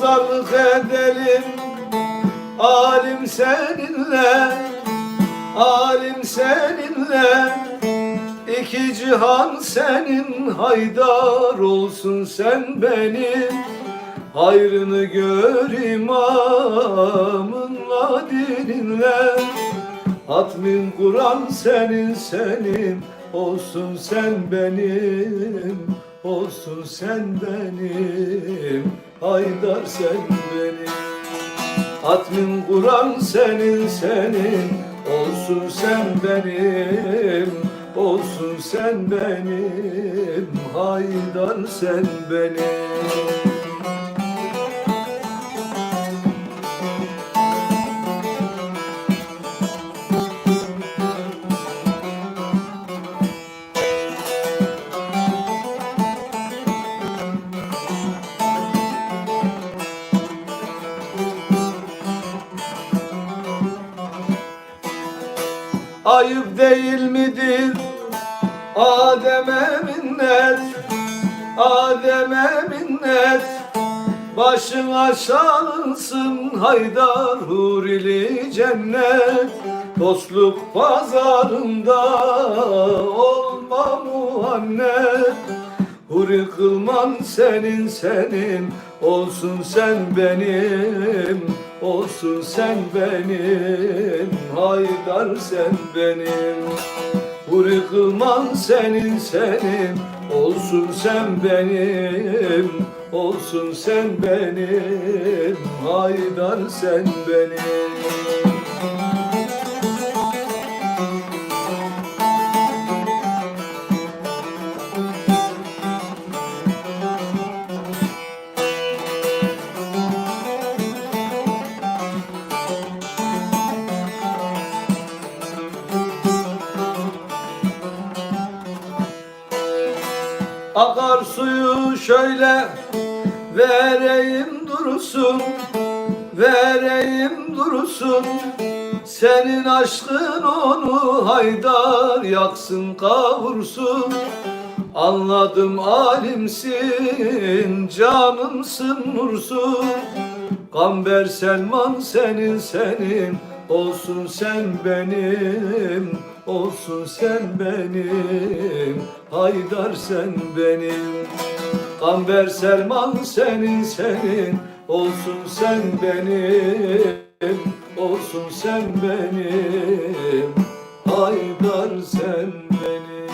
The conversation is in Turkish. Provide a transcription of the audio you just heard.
Pazarlık edelim Alim seninle Alim seninle İki cihan senin Haydar olsun sen benim. Hayrını gör imamınla dininle Hatmin Kur'an senin senin Olsun sen benim olsun sen benim Haydar sen benim. Hatmin Kur'an senin senin. Olsun sen benim olsun sen benim. Haydar sen benim Ayıp değil midir? Adem'e minnet Adem'e minnet Başın aşalınsın Haydar hurili cennet. Dostluk pazarında olma muhannet. Huri kılman senin senin Olsun sen benim Olsun sen benim Haydar sen benim. Huri kılman senin senin. Olsun sen benim Olsun sen benim. Haydar sen benim Akar suyu şöyle vereyim dursun Vereyim dursun. Senin aşkın onu haydar yaksın kavursun. Anladım alimsin canımsın nursun. Kamber Selman senin senin. Olsun sen benim Olsun sen benim Haydar sen benim. Kamber Selman senin senin. Olsun sen benim Olsun sen benim. Haydar sen benim